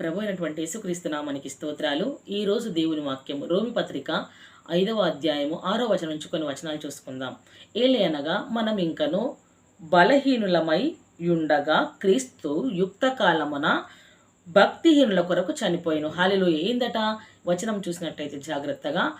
ప్రభు అయినటువంటి యేసుక్రీస్తునామానికి స్తోత్రాలు. ఈరోజు దేవుని వాక్యం రోమి పత్రిక ఐదవ అధ్యాయము ఆరో వచనం నుంచి కొన్ని వచనాలు చూసుకుందాం. ఏలే అనగా మనం ఇంకను బలహీనులమై ఉండగా క్రీస్తు యుక్త కాలమున భక్తిహీనుల కొరకు చనిపోయిన. హాలిలో ఏందట? వచనం చూసినట్టయితే జాగ్రత్తగా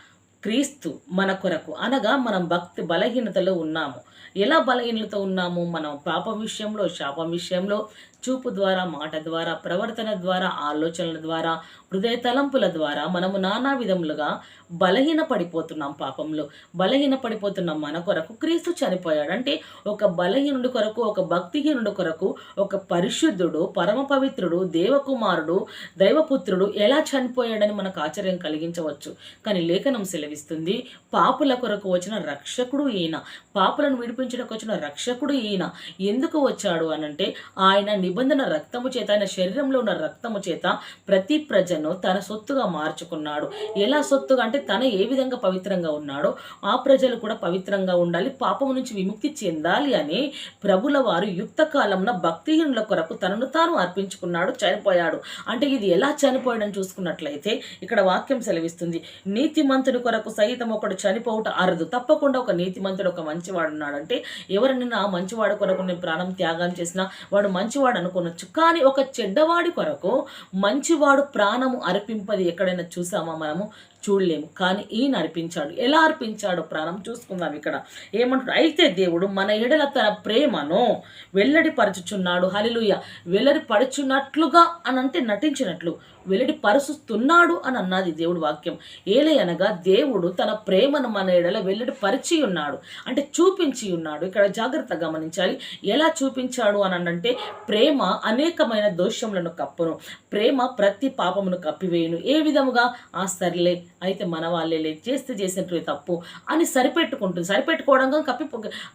క్రీస్తు మన కొరకు అనగా మనం భక్తి బలహీనతలో ఉన్నాము. ఎలా బలహీనతతో ఉన్నాము? మనం పాపం విషయంలో శాపం విషయంలో చూపు ద్వారా మాట ద్వారా ప్రవర్తన ద్వారా ఆలోచనల ద్వారా హృదయ తలంపుల ద్వారా మనము నానా విధములుగా బలహీన పడిపోతున్నాం పాపంలో. బలహీన పడిపోతున్నాం మన కొరకు క్రీస్తు చనిపోయాడు. అంటే ఒక బలహీనుడి కొరకు ఒక భక్తిహీనుడి కొరకు ఒక పరిశుద్ధుడు పరమ పవిత్రుడు దేవకుమారుడు దైవపుత్రుడు ఎలా చనిపోయాడని మనకు ఆశ్చర్యం కలిగించవచ్చు. కానీ లేఖనం సెలవిస్తుంది పాపుల కొరకు వచ్చిన రక్షకుడు ఈయన. పాపులను నడిపించడానికి వచ్చిన రక్షకుడు ఈయన. ఎందుకు వచ్చాడు అనంటే ఆయన నిబంధన రక్తము చేత ఆయన శరీరంలో ఉన్న రక్తము చేత ప్రతి ప్రజను తన సొత్తుగా మార్చుకున్నాడు. ఎలా సొత్తుగా అంటే తన ఏ విధంగా పవిత్రంగా ఉన్నాడో ఆ ప్రజలు కూడా పవిత్రంగా ఉండాలి పాపము నుంచి విముక్తి చెందాలి అని ప్రభుల వారు యుక్త కాలంలో భక్తిహీనుల కొరకు తనను తాను అర్పించుకున్నాడు చనిపోయాడు. అంటే ఇది ఎలా చనిపోయాడని చూసుకున్నట్లయితే ఇక్కడ వాక్యం సెలవిస్తుంది నీతిమంతుడి కొరకు సహితం ఒకడు చనిపోవటం అరదు. తప్పకుండా ఒక నీతిమంతుడు ఒక మంచివాడు ఉన్నాడంటే ఎవరైనా ఆ మంచివాడు కొరకు నేను ప్రాణం త్యాగం చేసినా వాడు మంచివాడు అనుకోనొచ్చు. కానీ ఒక చెడ్డవాడి కొరకు మంచివాడు ప్రాణము అర్పింపది ఎక్కడైనా చూసామా మనము? చూడలేము. కానీ ఈయన అర్పించాడు. ఎలా అర్పించాడు ప్రాణం చూసుకుందాం ఇక్కడ. ఏమంటాడు అయితే దేవుడు మన ఎడల తన ప్రేమను వెల్లడిపరచుచున్నాడు. హలిలుయ వెల్లడి పడుచున్నట్లుగా అని అంటే నటించినట్లు. వెల్లడి పరుస్తున్నాడు అని అన్నది దేవుడు వాక్యం. ఏలే అనగా దేవుడు తన ప్రేమను మన ఎడల వెల్లడి పరిచి ఉన్నాడు అంటే చూపించి ఉన్నాడు ఇక్కడ జాగ్రత్త గమనించాలి. ఎలా చూపించాడు అని అంటే ప్రేమ అనేకమైన దోషములను కప్పును. ప్రేమ ప్రతి పాపమును కప్పివేయును. ఏ విధముగా? ఆ సర్లే అయితే మన వాళ్ళే లేదు చేస్తే చేసినట్టు తప్పు అని సరిపెట్టుకుంటుంది. సరిపెట్టుకోవడంగా కప్పి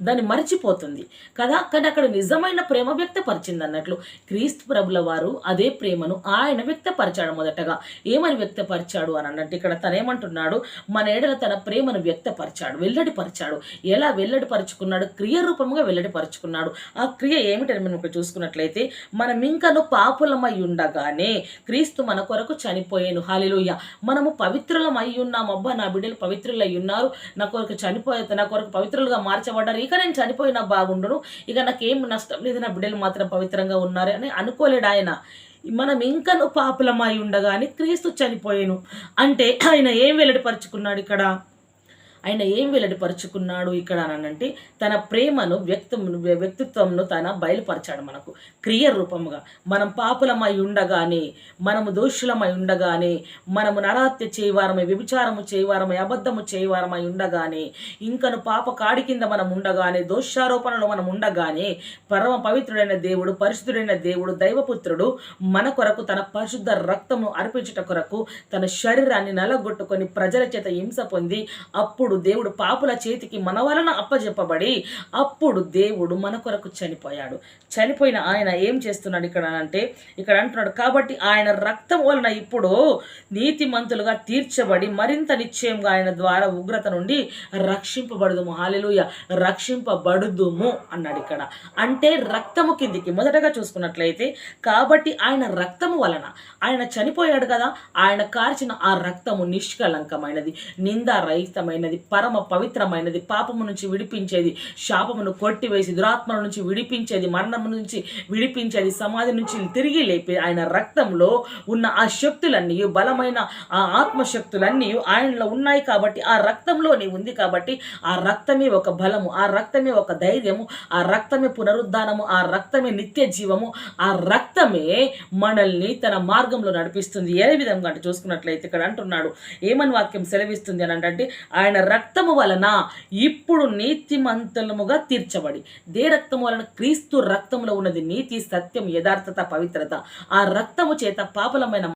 దాన్ని మర్చిపోతుంది. కదా? కానీ అక్కడ నిజమైన ప్రేమ వ్యక్తపరిచింది అన్నట్లు క్రీస్తు ప్రభుల వారు అదే ప్రేమను ఆయన వ్యక్తపరిచాడు మొదటగా. ఏమని వ్యక్తపరిచాడు అని అన్నట్టు ఇక్కడ తనేమంటున్నాడు మన ఏడల తన ప్రేమను వ్యక్తపరిచాడు వెల్లడిపరిచాడు. ఎలా వెల్లడిపరుచుకున్నాడు? క్రియ రూపంగా వెల్లడిపరుచుకున్నాడు. ఆ క్రియ ఏమిటని మనం ఇక్కడ చూసుకున్నట్లయితే మనం ఇంకను పాపులమై ఉండగానే క్రీస్తు మన కొరకు చనిపోయాను. హాలిలోయ మనము పవిత్రులం అయి ఉన్నాం అబ్బా నా బిడ్డలు పవిత్రులు అయి ఉన్నారు నా కొరకు చనిపోయే నా కొరకు పవిత్రులుగా మార్చబడ్డారు. ఇక నేను చనిపోయినా బాగుండును. ఇక నాకేం నష్టం లేదు. నా బిడ్డలు మాత్రం పవిత్రంగా ఉన్నారు అని అనుకోలేడు ఆయన. మనం ఇంకను పాపులమై ఉండగానే క్రీస్తు చనిపోయాను. అంటే ఆయన ఏం వెల్లడిపరుచుకున్నాడు ఇక్కడ? ఆయన ఏం వెల్లడిపరుచుకున్నాడు ఇక్కడ అనంటే తన ప్రేమను వ్యక్తం వ్యక్తిత్వంను తన బయలుపరచాడు మనకు. క్రియ రూపముగా మనం పాపులమై ఉండగానే మనము దోషులమై ఉండగానే మనము నరాత్య చేయవారమై వ్యభిచారము చేయవారమై అబద్ధము చేయవారమై ఉండగానే ఇంకను పాప కాడి కింద మనం ఉండగానే దోషారోపణలో మనం ఉండగానే పరమ పవిత్రుడైన దేవుడు పరిశుద్ధుడైన దేవుడు దైవపుత్రుడు మన కొరకు తన పరిశుద్ధ రక్తము అర్పించుట కొరకు తన శరీరాన్ని నలగొట్టుకొని ప్రజల చేత హింస పొంది అప్పుడు అప్పుడు దేవుడు పాపుల చేతికి మన వలన అప్పజెప్పబడి అప్పుడు దేవుడు మన కొరకు చనిపోయాడు. చనిపోయిన ఆయన ఏం చేస్తున్నాడు ఇక్కడ అంటే ఇక్కడ అంటున్నాడు కాబట్టి ఆయన రక్తం వలన ఇప్పుడు నీతిమంతులుగా తీర్చబడి మరింత నిశ్చయంగా ఆయన ద్వారా ఉగ్రత నుండి రక్షింపబడుదుము. హాలిలుయ. రక్షింపబడుదుము అన్నాడు ఇక్కడ. అంటే రక్తము కిందికి. మొదటగా చూసుకున్నట్లయితే కాబట్టి ఆయన రక్తము వలన ఆయన చనిపోయాడు కదా ఆయన కార్చిన ఆ రక్తము నిష్కలంకమైనది నిందారహితమైనది పరమ పవిత్రమైనది. పాపము నుంచి విడిపించేది శాపమును కొట్టివేసి దురాత్మల నుంచి విడిపించేది మరణము నుంచి విడిపించేది సమాధి నుంచి తిరిగి లేపే ఆయన రక్తంలో ఉన్న ఆ శక్తులన్నీ బలమైన ఆ ఆత్మశక్తులన్నీ ఆయనలో ఉన్నాయి కాబట్టి ఆ రక్తంలోనే ఉంది కాబట్టి ఆ రక్తమే ఒక బలము ఆ రక్తమే ఒక ధైర్యము ఆ రక్తమే పునరుద్ధానము ఆ రక్తమే నిత్య జీవము ఆ రక్తమే మనల్ని తన మార్గంలో నడిపిస్తుంది. ఏ విధంగా అంటే చూసుకున్నట్లయితే ఇక్కడ అంటున్నాడు ఏమని వాక్యం సెలవిస్తుంది అని అంటే ఆయన రక్తము వలన ఇప్పుడు నీతిమంతులముగా తీర్చబడి దే రక్తము వలన క్రీస్తు రక్తంలో ఉన్నది నీతి సత్యం యథార్థత పవిత్రత. ఆ రక్తము చేత పాపలమైన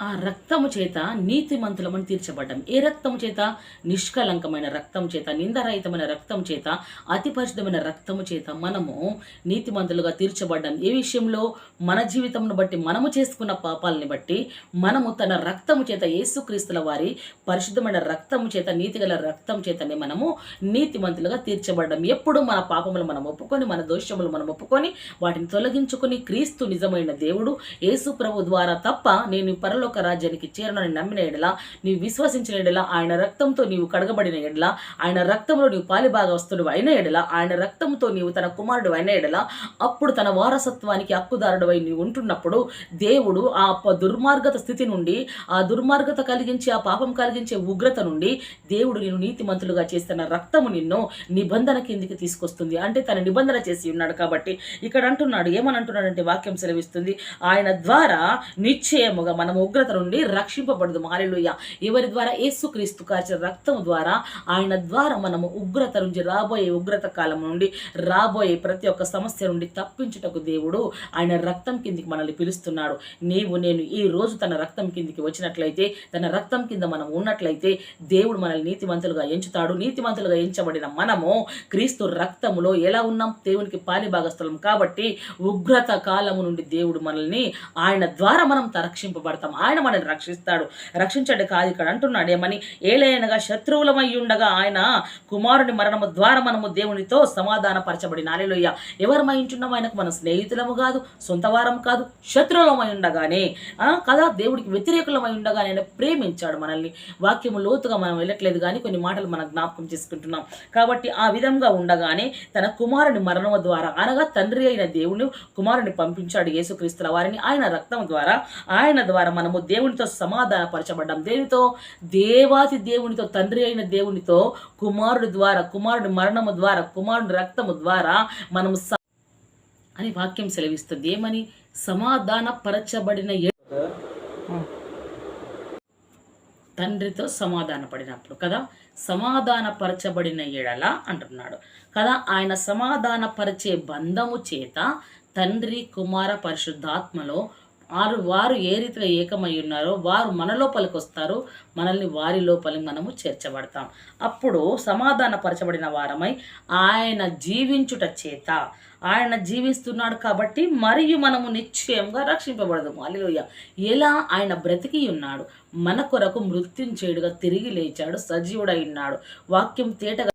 ఆ రక్తము చేత నీతిమంతులమని తీర్చబడ్డం. ఏ రక్తము చేత? నిష్కలంకమైన రక్తం చేత నిందరహితమైన రక్తం చేత అతి పరిశుద్ధమైన రక్తము చేత మనము నీతిమంతులుగా తీర్చబడ్డాం. ఏ విషయంలో? మన జీవితంను బట్టి మనము చేసుకున్న పాపాలని బట్టి మనము తన రక్తము చేత యేసుక్రీస్తుల వారి పరిశుద్ధమైన రక్తము చేత నీతిగల రక్తం చేతనే మనము నీతిమంతులుగా తీర్చబడ్డాం. ఎప్పుడు మన పాపములు మనం ఒప్పుకొని మన దోషములు మనం ఒప్పుకొని వాటిని తొలగించుకొని క్రీస్తు నిజమైన దేవుడు యేసు ప్రభు ద్వారా తప్ప నేను పరలో పరలోక రాజ్యానికి చేరనని నమ్మిన ఎడల నీవు విశ్వసించిన ఎడల ఆయన రక్తంతో నీవు కడగబడిన ఎడల ఆయన రక్తంలో నీవు పాలిభాగవస్తుడు అయిన ఎడల ఆయన రక్తంతో నీవు తన కుమారుడు అయిన ఎడల అప్పుడు తన వారసత్వానికి హక్కుదారుడు అయి నీవు ఉంటున్నప్పుడు దేవుడు ఆ దుర్మార్గత స్థితి నుండి ఆ దుర్మార్గత కలిగించి ఆ పాపం కలిగించే ఉగ్రత నుండి దేవుడు నేను నీతిమంతులుగా చేస్తున్న రక్తము నిన్ను నిబంధన కిందికి తీసుకొస్తుంది. అంటే తన నిబంధన చేసి ఉన్నాడు కాబట్టి ఇక్కడ అంటున్నాడు ఏమని అంటున్నాడంటే వాక్యం సెలవిస్తుంది ఆయన ద్వారా నిశ్చయముగా మనం ఉగ్రత నుండి రక్షింపబడదు మాలిలోయ ఎవరి ద్వారా? యేసుక్రీస్తు కార్చిన రక్తం ద్వారా ఆయన ద్వారా మనము ఉగ్రత నుంచి రాబోయే ఉగ్రత కాలం నుండి రాబోయే ప్రతి ఒక్క సమస్య నుండి తప్పించుటకు దేవుడు ఆయన రక్తం కిందికి మనల్ని పిలుస్తున్నాడు. నీవు నేను ఈ రోజు తన రక్తం కిందికి వచ్చినట్లయితే తన రక్తం కింద మనం ఉన్నట్లయితే దేవుడు మనల్ని నీతివంతులుగా ఎంచుతాడు. నీతివంతులుగా ఎంచబడిన మనము క్రీస్తు రక్తములో ఎలా ఉన్నాం? దేవునికి పాలి భాగస్థలం కాబట్టి ఉగ్రత కాలము నుండి దేవుడు మనల్ని ఆయన ద్వారా మనం రక్షింపబడతాం. ఆయన మనల్ని రక్షిస్తాడు. రక్షించండి కాదు ఇక్కడ అంటున్నాడు. ఏమని? ఏలైనగా శత్రువులమై ఉండగా ఆయన కుమారుని మరణము ద్వారా మనము దేవునితో సమాధానపరచబడిన. అలెలుయ్య ఎవరమై ఉంటున్నాం? ఆయనకు మన స్నేహితులము కాదు సొంత వారం కాదు శత్రువులమై ఉండగానే. ఆ, కదా? దేవుడికి వ్యతిరేకులమై ఉండగానే ఆయన ప్రేమించాడు మనల్ని. వాక్యము లోతుగా మనం వెళ్ళట్లేదు కానీ కొన్ని మాటలు మనం జ్ఞాపకం చేసుకుంటున్నాం. కాబట్టి ఆ విధంగా ఉండగానే తన కుమారుని మరణము ద్వారా అనగా తండ్రి అయిన దేవుని కుమారుని పంపించాడు యేసుక్రీస్తుల వారిని. ఆయన రక్తం ద్వారా ఆయన ద్వారా మనం మనము దేవునితో సమాధానపరచబడ్డాం. దేనితో? దేవాతి దేవునితో తండ్రి అయిన దేవునితో కుమారుడి ద్వారా కుమారుడి మరణము ద్వారా కుమారుడి రక్తము ద్వారా మనము అని వాక్యం సెలవిస్తుంది. ఏమని? సమాధానపరచబడిన ఎ- తండ్రితో సమాధానపడినప్పుడు కదా? సమాధానపరచబడిన ఎడల అంటున్నాడు కదా? ఆయన సమాధానపరిచే బంధము చేత తండ్రి కుమార పరిశుద్ధాత్మలో వారు వారు ఏ రీతిగా ఏకమై ఉన్నారో వారు మన లోపలికి వస్తారు. మనల్ని వారి లోపలి మనము చేర్చబడతాం. అప్పుడు సమాధానపరచబడిన వారమై ఆయన జీవించుట చేత. ఆయన జీవిస్తున్నాడు కాబట్టి మరియు మనము నిశ్చయంగా రక్షింపబడదు అలెలుయ ఎలా ఆయన బ్రతికి ఉన్నాడు? మన కొరకు మృత్యుంచేయుడుగా తిరిగి లేచాడు. సజీవుడై ఉన్నాడు. వాక్యం తేటగా